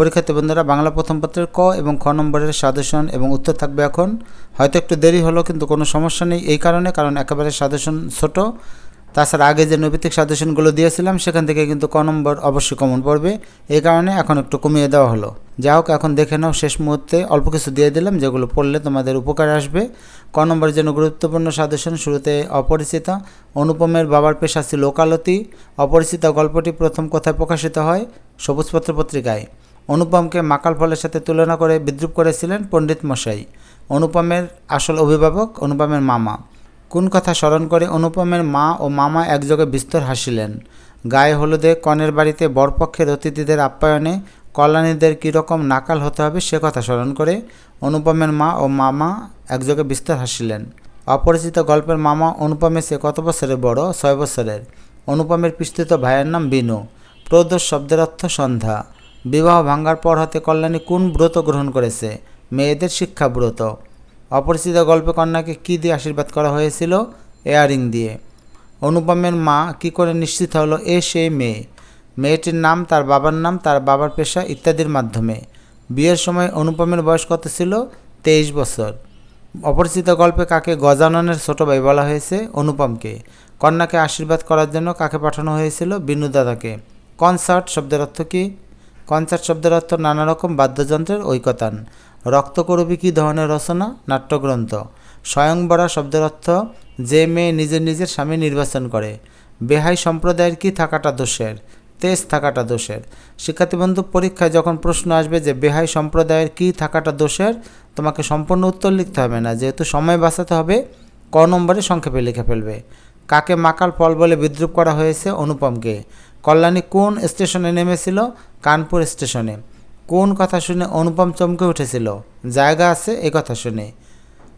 পরীক্ষার্থী বন্ধুরা, বাংলা প্রথম পত্রের ক এবং খ নম্বরের সাজেশন এবং উত্তর থাকবে এখন। হয়তো একটু দেরি হলো, কিন্তু কোনো সমস্যা নেই এই কারণে, কারণ একেবারে সাজেশন ছোট। তাছাড়া আগে যে নৈবিত্তিক সাজেশনগুলো দিয়েছিলাম, সেখান থেকে কিন্তু ক নম্বর অবশ্যই কমন পড়বে। এই কারণে এখন একটু কমিয়ে দেওয়া হলো। যা হোক, এখন দেখে নাও, শেষ মুহূর্তে অল্প কিছু দিয়ে দিলাম, যেগুলো পড়লে তোমাদের উপকার আসবে। ক নম্বরের জন্য গুরুত্বপূর্ণ সাজেশন, শুরুতে অপরিচিতা, অনুপমের বাবার পেশা ছিল ওকালতি অপরিচিতা গল্পটি প্রথম কোথায় প্রকাশিত হয় সবুজপত্র পত্রিকায়। অনুপমকে মাকাল ফলের সাথে তুলনা করে বিদ্রুপ করেছিলেন পণ্ডিত মশাই। অনুপমের আসল অভিভাবক অনুপমের মামা। কোন কথা স্মরণ করে অনুপমের মা ও মামা একযোগে বিস্তর হাসিলেন। গায়ে হলুদে কনের বাড়িতে বরপক্ষের অতিথিদের আপ্যায়নে কল্যাণীদের কীরকম নাকাল হতে হবে সে কথা স্মরণ করে অনুপমের মা ও মামা একযোগে বিস্তর হাসিলেন। অপরিচিত গল্পের মামা অনুপমে সে কত বছরের বড়? ছয় বছরের। অনুপমের পিস্তিত ভাইয়ের নাম বিনু। প্রদোষ শব্দের অর্থ সন্ধ্যা। বিবাহ ভাঙ্গার পর হতে কল্যাণী কোন ব্রত গ্রহণ করেছে? মেয়েদের শিক্ষা ব্রত। অপরিচিত গল্পে কন্যাকে কী দিয়ে আশীর্বাদ করা হয়েছিল? এয়ারিং দিয়ে। অনুপমের মা কি করে নিশ্চিত হলো এ সেই মেয়ে? মেয়েটির নাম, তার বাবার নাম, তার বাবার পেশা ইত্যাদির মাধ্যমে। বিয়ের সময় অনুপমের বয়স কত ছিল? তেইশ বছর। অপরিচিত গল্পে কাকে গজাননের ছোট ভাই বলা হয়েছে? অনুপমকে। কন্যাকে আশীর্বাদ করার জন্য কাকে পাঠানো হয়েছিল? বিনু দাদাকে কনসার্ট শব্দের অর্থ কী? কনসার্ট শব্দের অর্থ নানা রকম বাদ্যযন্ত্রের ঐকতান। রক্তকরবী কী ধরনের রচনা? নাট্যগ্রন্থ। স্বয়ংবরা শব্দের অর্থ যে মেয়ে নিজের নিজের স্বামী নির্বাচন করে। বেহাই সম্প্রদায়ের কি থাকাটা দোষের? তেজ থাকাটা দোষের। শিক্ষার্থী বন্ধু, পরীক্ষায় যখন প্রশ্ন আসবে যে বেহাই সম্প্রদায়ের কি থাকাটা দোষের, তোমাকে সম্পূর্ণ উত্তর লিখতে হবে না। যেহেতু সময় বাঁচাতে হবে, ক নম্বরে সংক্ষেপে লিখে ফেলবে। কাকে মাকাল ফল বলে বিদ্রুপ করা হয়েছে? অনুপমকে। কল্যাণী কোন স্টেশনে নেমেছিল? কানপুর স্টেশনে। কোন কথা শুনে অনুপম চমকে উঠেছিল? জায়গা আছে, এ কথা শুনে।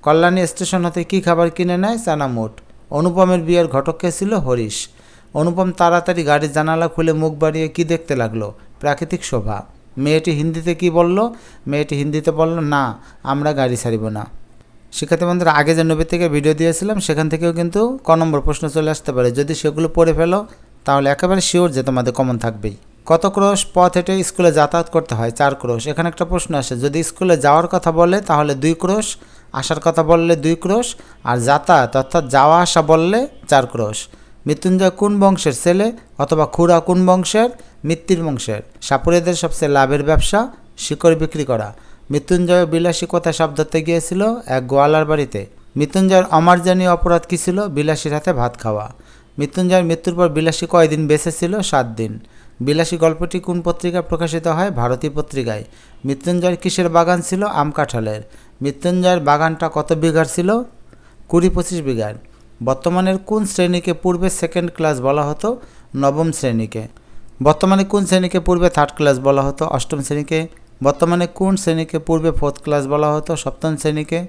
কল্যাণী স্টেশন হতে কী খাবার কিনে নেয়? চানামুট অনুপমের বিয়ের ঘটককে ছিল? হরিশ। অনুপম তাড়াতাড়ি গাড়ির জানালা খুলে মুখ বাড়িয়ে কি দেখতে লাগল? প্রাকৃতিক শোভা। মেয়েটি হিন্দিতে কি বলল? মেয়েটি হিন্দিতে বলল, না, আমরা গাড়ি ছাড়িব না। শিক্ষার্থী বন্ধুরা, আগে যে নবী থেকে ভিডিও দিয়েছিলাম, সেখান থেকেও কিন্তু ক নম্বর প্রশ্ন চলে আসতে পারে। যদি সেগুলো পড়ে ফেলো তাহলে একেবারে শিওর যে তোমাদের কমন থাকবেই। কত ক্রোশ পথ হেঁটে স্কুলে যাতায়াত করতে হয়? চার ক্রোশ। এখানে একটা প্রশ্ন আসে, যদি স্কুলে যাওয়ার কথা বলে, তাহলে দুই ক্রোশ, আসার কথা বললে দুই ক্রোশ, আর যাতায়াত অর্থাৎ যাওয়া আসা বললে চার ক্রোশ। মৃত্যুঞ্জয় কোন বংশের ছেলে অথবা খুড়া কোন বংশের? মৃত্যুর বংশের। সাপুরেদের সবচেয়ে লাভের ব্যবসা, শিকড় বিক্রি করা। মৃত্যুঞ্জয় বিলাসী কোথায় সাপ ধরতে গিয়েছিল? এক গোয়ালার বাড়িতে। মৃত্যুঞ্জয়ের অমার্জনীয় অপরাধ কী ছিল? বিলাসীর হাতে ভাত খাওয়া। মৃত্যুঞ্জয়ের মৃত্যুর পর বিলাসী কয়দিন বেঁচে ছিল? সাত দিন। বিলাসী গল্পটি কোন পত্রিকায় প্রকাশিত হয়? ভারতী পত্রিকায়। মৃত্যুঞ্জয়ের কিসের বাগান ছিল? আম কাঁঠালের। মৃত্যুঞ্জয়ের বাগানটা কত বিঘার ছিল? কুড়ি পঁচিশ বিঘার। বর্তমানের কোন শ্রেণীকে পূর্বে সেকেন্ড ক্লাস বলা হতো? নবম শ্রেণীকে। বর্তমানে কোন শ্রেণীকে পূর্বে থার্ড ক্লাস বলা হতো? অষ্টম শ্রেণীকে। বর্তমানে কোন শ্রেণীকে পূর্বে ফোর্থ ক্লাস বলা হতো? সপ্তম শ্রেণীকে।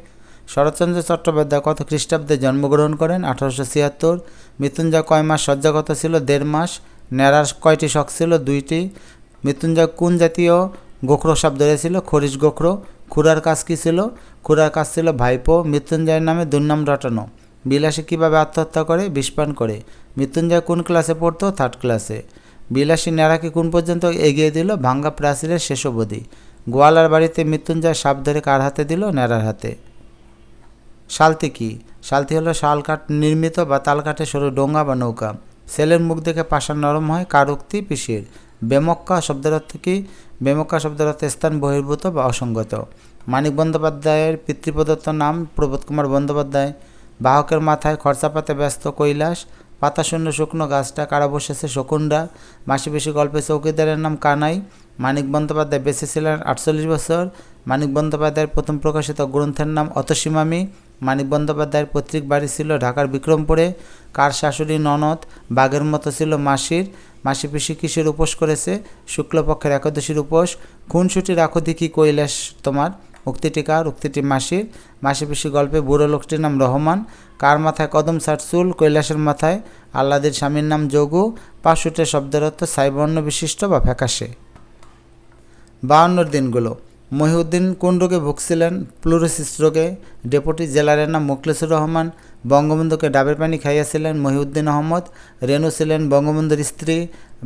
শরৎচন্দ্র চট্টোপাধ্যায় কত খ্রিস্টাব্দে জন্মগ্রহণ করেন? আঠারোশো ছিয়াত্তর। মৃত্যুঞ্জয় কয় মাস শয্যাগত ছিল? দেড় মাস। ন্যাড়ার কয়টি শখ ছিল? দুইটি। মৃত্যুঞ্জয় কোন জাতীয় গোখরো সাপ ধরেছিল খরিশ গোখরো। খুড়ার কাজ কী ছিল? খুড়ার কাজ ছিল ভাইপো। মৃত্যুঞ্জয়ের নামে দুর্নাম রটানো। বিলাসী কীভাবে আত্মহত্যা করে? বিষপান করে। মৃত্যুঞ্জয় কোন ক্লাসে পড়তো? থার্ড ক্লাসে। বিলাসী ন্যাড়াকে কোন পর্যন্ত এগিয়ে দিল? ভাঙ্গা প্রাচীরের শেষ অবধি গোয়ালার বাড়িতে মৃত্যুঞ্জয় সাপ ধরে কার হাতে দিল? ন্যাড়ার হাতে। শালতি কি? শালতি হলো শাল কাঠ নির্মিত বা তাল কাঠের সরু ডোঙ্গা বা নৌকা। ছেলের মুখ দেখে পাষাণ নরম হয়, কারুক্তি পিসির বেমক্কা শব্দের অর্থ কি? বেমক্কা শব্দের অর্থ স্থান বহির্ভূত বা অসঙ্গত। মানিক বন্দ্যোপাধ্যায়ের পিতৃপ্রদত্ত নাম প্রবোধ কুমার বন্দ্যোপাধ্যায়। বাহকের মাথায় খরচা পাতে ব্যস্ত কৈলাস। পাতা শূন্য শুকনো গাছটা কারা বসেছে শকুনরা মাসি বেশি গল্পে চৌকিদারের নাম কানাই। মানিক বন্দ্যোপাধ্যায় বেঁচে ছিলেন আটচল্লিশ বছর। মানিক বন্দ্যোপাধ্যায়ের প্রথম প্রকাশিত গ্রন্থের নাম অতসীমামি। মানিক বন্দ্যোপাধ্যায়ের পৈতৃক বাড়ি ছিল ঢাকার বিক্রমপুরে। কার শাশুড়ি ননদ, বাঘের মতো ছিল মাসির। মাসি পিসি কিসের উপোস করেছে? শুক্লপক্ষের একাদশীর উপোস। খুনসুটি রাখো দেখি কৈলাস তোমার। উক্তিটি কার? উক্তিটি মাসির। মাসি পিসি গল্পে বুড়ো লোকটির নাম রহমান। কার মাথায় কদম সার চুল? কৈলাসের মাথায়। আল্লাদের স্বামীর নাম যোগু। পাশুটে শব্দের অর্থ সাইবর্ণ বিশিষ্ট বা ফ্যাকাশে। বাউন্নর দিনগুলো। মহিউদ্দিন কোন রোগে ভুগছিলেন, প্লুরোসিস রোগে ডেপুটি জেলারের নাম মোখলেসুর রহমান, বঙ্গবন্ধুকে ডাবের পানি খাইয়াছিলেন মহিউদ্দিন আহমদ, রেণু ছিলেন বঙ্গবন্ধুর স্ত্রী,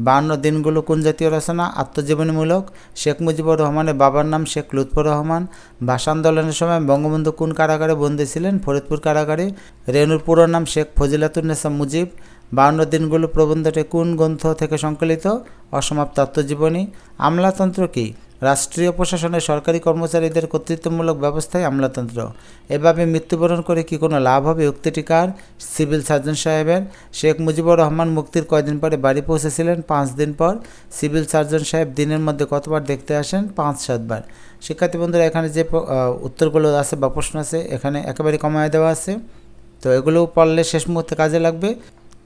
বান্ন দিনগুলো কোন জাতীয় রচনা, আত্মজীবনীমূলক, শেখ মুজিবুর রহমানের বাবার নাম শেখ লুৎফর রহমান, ভাষা আন্দোলনের সময় বঙ্গবন্ধু কোন কারাগারে বন্দী ছিলেন, ফরিদপুর কারাগারে, রেণুর পুরো নাম শেখ ফজিলাতুন্নেসা মুজিব বাউন্ন দিনগুলো প্রবন্ধটি কোন গ্রন্থ থেকে সংকলিত, অসমাপ্ত আত্মজীবনী, আমলাতন্ত্র কী? রাষ্ট্রীয় প্রশাসনের সরকারি কর্মচারীদের কর্তৃত্বমূলক ব্যবস্থায় আমলাতন্ত্র। এভাবে মৃত্যুবরণ করে কি কোনো লাভ হবে উক্তিটি কার? সিভিল সার্জন সাহেবের। শেখ মুজিবুর রহমান মুক্তির কয়দিন পরে বাড়ি পৌঁছেছিলেন, পাঁচ দিন পর। সিভিল সার্জন সাহেব দিনের মধ্যে কতবার দেখতে আসেন? পাঁচ সাতবার শিক্ষার্থী বন্ধুরা, এখানে যে উত্তরগুলো আছে বা প্রশ্ন আছে, এখানে একেবারে কমায় দেওয়া আছে। তো এগুলো পড়লে শেষ মুহূর্তে কাজে লাগবে।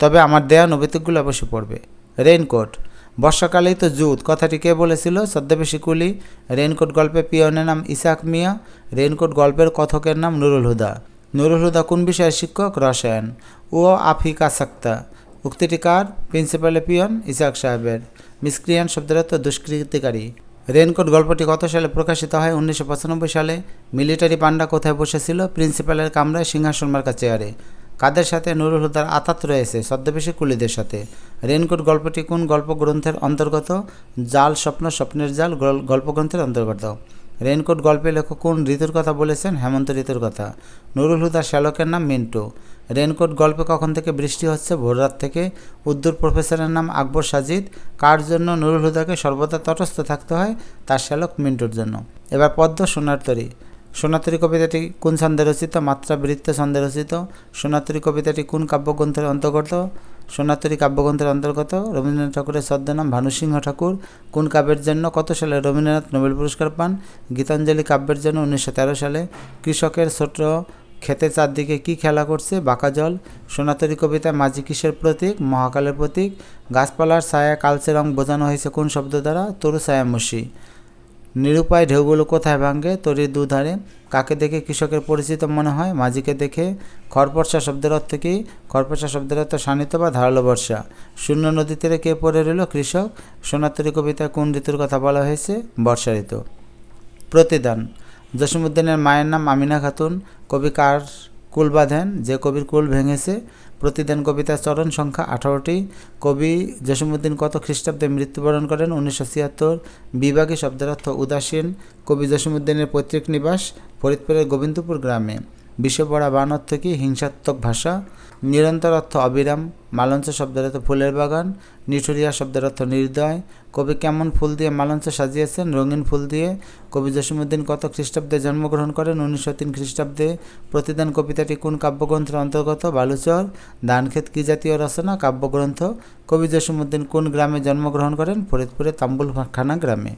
তবে আমার দেয়া নৈতিকগুলো অবশ্যই পড়বে। রেইনকোট। বর্ষাকালেই তো জুত। কথাটি কে বলেছিল? ছদ্মবেশী কুলি, রেনকোট গল্পে পিয়নের নাম ইসাক মিয়া, রেনকোট গল্পের কথকের নাম নুরুল হুদা। নুরুল হুদা কোন বিষয়ের শিক্ষক? রসায়ন। ও আফিকা সাক্তা। উক্তিটি কার? প্রিন্সিপালে পিয়ন ইসাক সাহেবের। মিসক্রিয়ান শব্দের অর্থ দুষ্কৃতিকারী। রেনকোট গল্পটি কত সালে প্রকাশিত হয়? উনিশশো পঁচানব্বই সালে। মিলিটারি পান্ডা কোথায় বসেছিল? প্রিন্সিপালের কামরায় সিংহাসন মার্কা চেয়ারে। কাদের সাথে নুরুল হুদার আতাত রয়েছে? ছদ্মবেশী কুলিদের সাথে। রেনকোট গল্পটি কোন গল্প গ্রন্থের অন্তর্গত? জাল, স্বপ্ন, স্বপ্নের জাল, গল- গল্পগ্রন্থের অন্তর্গত। রেনকোট গল্পে লেখক কোন ঋতুর কথা বলেছেন? হেমন্ত ঋতুর কথা। নুরুল হুদার শ্যালকের নাম মিন্টু। রেনকোট গল্পে কখন থেকে বৃষ্টি হচ্ছে? ভোররাত থেকে। উদ্দুর প্রফেসরের নাম আকবর সাজিদ। কার জন্য নুরুল হুদাকে সর্বদা তটস্থ থাকতে হয়? তার শ্যালক মিন্টুর জন্য। এবার পদ্ম সোনার তরী। সোনাতরী কবিতাটি কোন ছন্দে রচিত? মাত্রা বৃত্ত ছন্দে রচিত। সোনাতরী কবিতাটি কোন কাব্যগ্রন্থের অন্তর্গত? সোনাতরী কাব্যগ্রন্থের অন্তর্গত রবীন্দ্রনাথ ঠাকুরের ছদ্মনাম ভানুসিংহ ঠাকুর। কোন কাব্যের জন্য কত সালে রবীন্দ্রনাথ নোবেল পুরস্কার পান? গীতাঞ্জলি কাব্যের জন্য উনিশশো তেরো সালে। কৃষকের ছোট ক্ষেতে চারদিকে কি খেলা করছে? বাঁকা জল। সোনাতরী কবিতা মাঝি কিসের প্রতীক? মহাকালের প্রতীক? গাছপালার ছায়া কালচে রং বোঝানো হয়েছে কোন শব্দ দ্বারা? তরু ছায়ামসি। নিরুপায় ঢেউগুলো কোথায় ভাঙে? তরির দুধারে। কাকে দেখে কৃষকের পরিচিত মনে হয়? মাঝিকে দেখে খরপর্ষা শব্দের অর্থ কী? খরপর্ষা শব্দের অর্থ শানিত বা ধারালো বর্ষা। শূন্য নদী তীরে কে পড়ে রইল? কৃষক। সোনাতরী কবিতায় কোন ঋতুর কথা বলা হয়েছে? বর্ষা ঋতু। প্রতিদান। জসীমউদ্দিনের মায়ের নাম আমিনা খাতুন। কবি কার কুল বাঁধেন, যে কবির কুল ভেঙেছে, প্রতিদিন কবিতার চরণ সংখ্যা আঠারোটি। কবি জসীমউদ্দিন কত খ্রিস্টাব্দে মৃত্যুবরণ করেন? উনিশশো ছিয়াত্তর। বিভাগী শব্দের অর্থ উদাসীন। কবি জসীমউদ্দিনের পৈতৃক নিবাস ফরিদপুরের গোবিন্দপুর গ্রামে। বিশ্বপড়া বান অর্থ কি হিংসাত্মক ভাষা। নিরন্তর অর্থ অবিরাম। মালঞ্চ শব্দের অর্থ ফুলের বাগান। নিঠুরিয়া শব্দের অর্থ নির্দয়। কবি কেমন ফুল দিয়ে মালঞ্চ সাজিয়েছেন? রঙিন ফুল দিয়ে। কবি জসীমউদ্দিন কত খ্রিস্টাব্দে জন্মগ্রহণ করেন? উনিশশো তিন খ্রিস্টাব্দে। প্রতিদান কবিতাটি কোন কাব্যগ্রন্থের অন্তর্গত? বালুচর। ধানক্ষেত কি জাতীয় রচনা? কাব্যগ্রন্থ। কবি জসীমউদ্দিন কোন গ্রামে জন্মগ্রহণ করেন? ফরিদপুরের তাম্বুলখানা গ্রামে।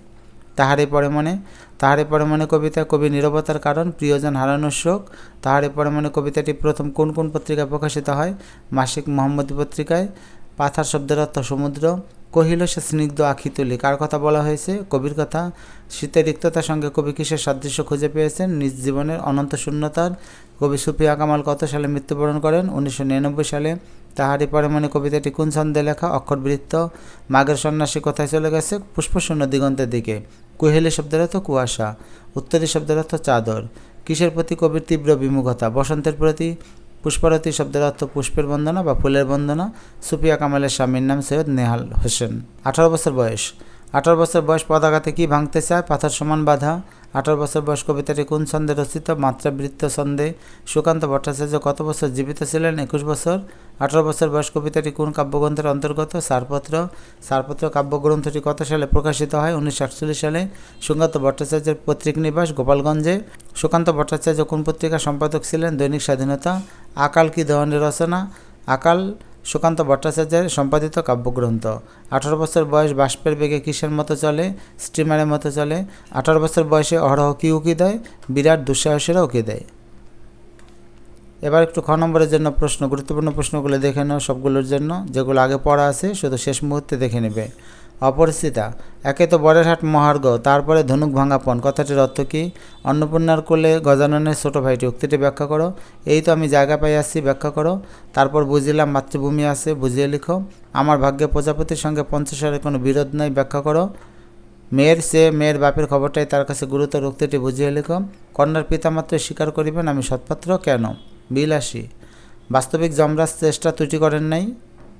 তাহারে পরে মনে। তাহারে পরে মনে কবিতা কবি নিরবতার কারণ, প্রিয়জন হারানোর শোক। তাহারে পরে মনে কবিতাটি প্রথম কোন কোন পত্রিকায় প্রকাশিত হয়? মাসিক মোহাম্মদী পত্রিকায়। পাথার শব্দের অর্থ সমুদ্র। কহিল, সে স্নিগ্ধ আখি তুলি। কার কথা বলা হয়েছে? কবির কথা। শীতের রিক্ততার সঙ্গে কবি কিসের সাদৃশ্য খুঁজে পেয়েছেন? নিজ জীবনের অনন্ত শূন্যতার। কবি সুফিয়া কামাল কত সালে মৃত্যুবরণ করেন? উনিশশো নিরানব্বই সালে। তাহারই পরে মনে কবিতাটি কোন ছন্দে লেখা? অক্ষরবৃত্ত। মাঘের সন্ন্যাসী কোথায় চলে গেছে? পুষ্পশূন্য দিগন্তের দিকে। কুহেলি শব্দের অর্থ কুয়াশা। উত্তরী শব্দের অর্থ চাদর। কিসের প্রতি কবির তীব্র বিমুখতা? বসন্তের প্রতি পুষ্পরতী শব্দের অর্থ পুষ্পের বন্দনা বা ফুলের বন্দনা। সুপিয়া কামালের স্বামীর নাম সৈয়দ নেহাল হোসেন। আঠারো বছর বয়স। আঠারো বছর বয়স পদাঘাতে কি ভাঙতে চায়? পাথর সমান বাধা। আঠারো বছর বয়স কবিতাটি কোন ছন্দে রচিত? মাত্রাবৃত্ত ছন্দে। সুকান্ত ভট্টাচার্য কত বছর জীবিত ছিলেন? একুশ বছর। আঠারো বছর বয়স কবিতাটি কোন কাব্যগ্রন্থের অন্তর্গত? সারপত্র। সারপত্র কাব্যগ্রন্থটি কত সালে প্রকাশিত হয়? উনিশশো আটচল্লিশ সালে। সুকান্ত ভট্টাচার্যের পত্রিক নিবাস গোপালগঞ্জে। সুকান্ত ভট্টাচার্য কোন পত্রিকার সম্পাদক ছিলেন? দৈনিক স্বাধীনতা। আকাল কি ধরনের রচনা? আকাল সুকান্ত ভট্টাচার্যের সম্পাদিত কাব্যগ্রন্থ। আঠারো বছর বয়স বাষ্পের বেগে কিসের মতো চলে? স্টিমারের মতো চলে? আঠারো বছর বয়সে অহরহ কি উকি দেয়? বিরাট দুঃসাহসেরা উকি দেয়। এবার একটু খ নম্বরের জন্য প্রশ্ন, গুরুত্বপূর্ণ প্রশ্নগুলো দেখে নাও সবগুলোর জন্য, যেগুলো আগে পড়া আছে, শুধু শেষ মুহূর্তে দেখে নেবে। অপরিচিতা। একে তো বরের হাট মহার্ঘ, তারপরে ধনুক ভাঙাপন। কথাটির অর্থ কী? অন্নপূর্ণার কোলে গজাননের ছোট ভাইটি, উক্তিটি ব্যাখ্যা করো। এই তো আমি জায়গা পাই আসছি, ব্যাখ্যা করো। তারপর বুঝিলাম, মাতৃভূমি আছে, বুঝিয়ে লিখো। আমার ভাগ্যে প্রজাপতির সঙ্গে পঞ্চাশের কোনো বিরোধ নাই, ব্যাখ্যা করো। মেয়ের সে মেয়ের বাপের খবরটাই তার কাছে গুরুতর, উক্তিটি বুঝিয়ে লিখো। কন্যার পিতামাত্র স্বীকার করিবেন আমি সৎপাত্র, কেন? বিলাসী। বাস্তবিক যমরাজ চেষ্টা ত্রুটি করেন নাই?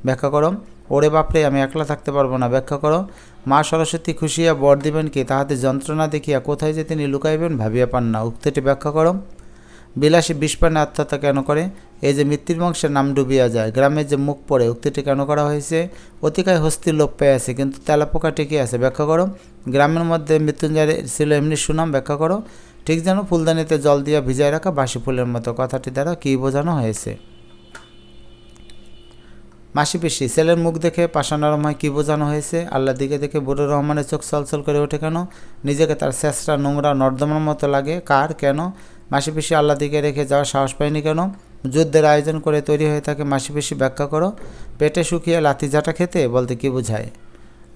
ব্যাখ্যা করো। ওরে বাপরে, আমি একলা থাকতে পারব না। ব্যাখ্যা করো। মা সরস্বতী খুশিয়া বর দিবেন কি, তাহাতে যন্ত্রণা দেখিয়া কোথায় যে তিনি লুকাইবেন ভাবিয়া পান না। উক্তিটি ব্যাখ্যা করো। বিলাসী বিষপানে আত্মহত্যা কেন করে? এই যে মৃত্যুর বংশের নাম ডুবিয়া যায় গ্রামের যে মুখ পড়ে, উক্তিটি কেন করা হয়েছে? অতিকায় হস্তির লোপ পেয়ে আছে, কিন্তু তেলাপোকা টিকে আছে। ব্যাখ্যা করো। গ্রামের মধ্যে মৃত্যুঞ্জয়ের ছিল এমনি সুনাম, ব্যাখ্যা করো। ঠিক যেন ফুলদানিতে জল দিয়া ভিজায় রাখা বাসি ফুলের মতো। কথাটি দ্বারা কী বোঝানো হয়েছে? মাসি পিসি, ছেলের মুখ দেখে পাশা নরম হয় কী বোঝানো হয়েছে? আল্লাহ দিকে দেখে বুড়ো রহমানের চোখ চলচল করে ওঠে কেন? নিজেকে তার শেষরা নোংরা নর্দমার মতো লাগে। কার? কেন? মাসি পিসি আল্লাহ দিকে রেখে যাওয়ার সাহস পায়নি কেন? যুদ্ধের আয়োজন করে তৈরি হয়ে থাকে মাসি পিসি, ব্যাখ্যা করো। পেটে শুকিয়ে লাথি ঝাঁটা খেতে বলতে কী বোঝায়?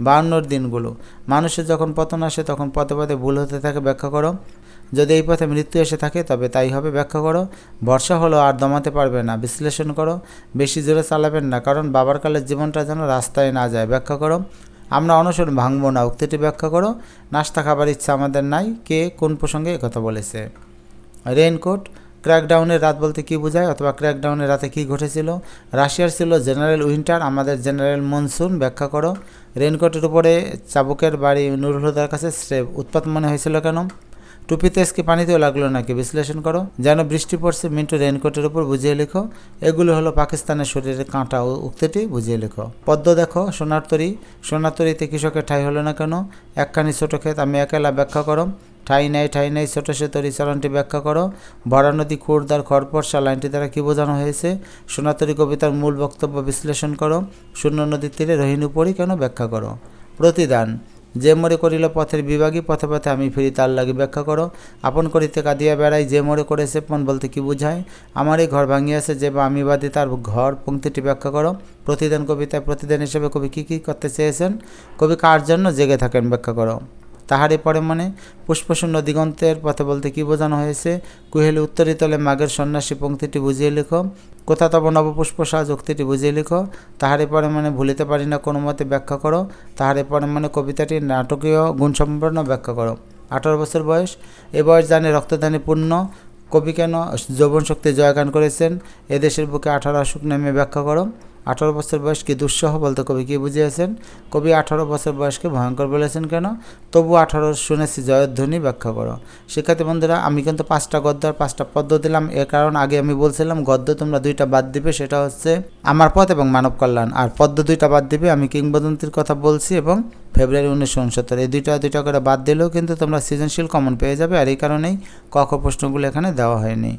বায়ান্নর দিনগুলো। মানুষের যখন পতন আসে, তখন পদে পদে ভুল হতে থাকে, ব্যাখ্যা করো। যদি এই পথে মৃত্যু এসে থাকে, তবে তাই হবে, ব্যাখ্যা করো। বর্ষা হলো আর দমাতে পারবে না, বিশ্লেষণ করো। বেশি জোরে চালাবেন না, কারণ বাবার কালের জীবনটা যেন রাস্তায় না যায়, ব্যাখ্যা করো। আমরা অনশন ভাঙবো না, উক্তিটি ব্যাখ্যা করো। নাস্তা খাবার ইচ্ছা আমাদের নাই, কে কোন প্রসঙ্গে কথা বলেছে। রেইনকোট, ক্র্যাকডাউনের রাত বলতে কী বোঝায়, অথবা ক্র্যাকডাউনের রাতে কী ঘটেছিল? রাশিয়ার ছিল জেনারেল উইন্টার, আমাদের জেনারেল মনসুন, ব্যাখ্যা করো। রেইনকোটের উপরে চাবুকের বাড়ি নুরুল হুদার কাছে উৎপাত মনে হয়েছিল কেন? টুপিতে কি পানিতেও লাগল নাকি? বিশ্লেষণ করো। যেন বৃষ্টি পড়ছে, মিন্টু রেইনকোটের উপর বুঝিয়ে লেখো। এগুলো হলো পাকিস্তানের শরীরে কাঁটা ও উক্তিটি, বুঝিয়ে লেখো। পদ্ম দেখো, সোনার তরী। সোনার তরীতে কৃষকের ঠাই হলো না কেন? একখানি ছোটো ক্ষেত, আমি একেলা ব্যাখ্যা করো। ঠাই নাই ঠাই নাই, ছোটো সে তরি চালানটি ব্যাখ্যা করো। ভরা নদী খুরদার খড়পর্ষা লাইনটি দ্বারা কী বোঝানো হয়েছে? সোনাতরী কবিতার মূল বক্তব্য বিশ্লেষণ করো। শূন্য নদীর তীরে রহিণী পড়ি কেন ব্যাখ্যা করো? প্রতিদান। যে মরে করিল পথের বিভাগী, পথে পথে আমি ফিরি, তার লাগে ব্যাখ্যা করো। আপন করিতে কাঁদিয়া বেড়াই যে মরে করেছে পণ বলতে কি বুঝায়? আমার এই ঘর ভাঙিয়াছে, যে বা আমি বাদে, তার ঘর পঙ্ক্তিটি ব্যাখ্যা করো। প্রতিদান কবিতায় প্রতিদান হিসেবে কবি কী কী করতে চেয়েছেন? কবি কার জন্য জেগে থাকেন ব্যাখ্যা করো। তাহারই পরে মানে পুষ্পশূন্য দিগন্তের পথে বলতে কী বোঝানো হয়েছে? কুহেলি উত্তরিতলে মাঘের সন্ন্যাসী পঙ্ক্তিটি বুঝিয়ে লেখো। কোথা তব নবপুষ্প সাজ উক্তিটি বুঝিয়ে লিখো। তাহারে পরে মানে ভুলিতে পারি না কোনো মতে ব্যাখ্যা করো। তাহারে পরে মানে কবিতাটির নাটকীয় গুণসম্পন্ন ব্যাখ্যা করো। আঠারো বছর বয়স। এ বয়স জানে রক্তদানে পূর্ণ। কবি কেন যৌবন শক্তি জয়গান করেছেন? এদেশের বুকে আঠারো অসুখ নেমে ব্যাখ্যা করো। আঠারো বছর বয়স কি দুঃসহ বলতে কবি কী বুঝিয়েছেন? কবি আঠারো বছর বয়সকে ভয়ঙ্কর বলেছেন কেন? তবু আঠারো শুনেছি জয়ধ্বনি ব্যাখ্যা করো। শিক্ষার্থী বন্ধুরা, আমি কিন্তু পাঁচটা গদ্য আর পাঁচটা পদ্য দিলাম। এর কারণ আগে আমি বলছিলাম, গদ্য তোমরা দুইটা বাদ দিবে, সেটা হচ্ছে আমার পথ এবং মানব কল্যাণ। আর পদ্য দুইটা বাদ দিবে, আমি কিংবদন্তির কথা বলছি এবং ফেব্রুয়ারি উনিশশো উনসত্তর। এই দুইটা দুইটা করে বাদ দিলেও কিন্তু তোমরা সৃজনশীল কমন পেয়ে যাবে। আর এই কারণেই ক খ প্রশ্নগুলো এখানে দেওয়া হয়নি।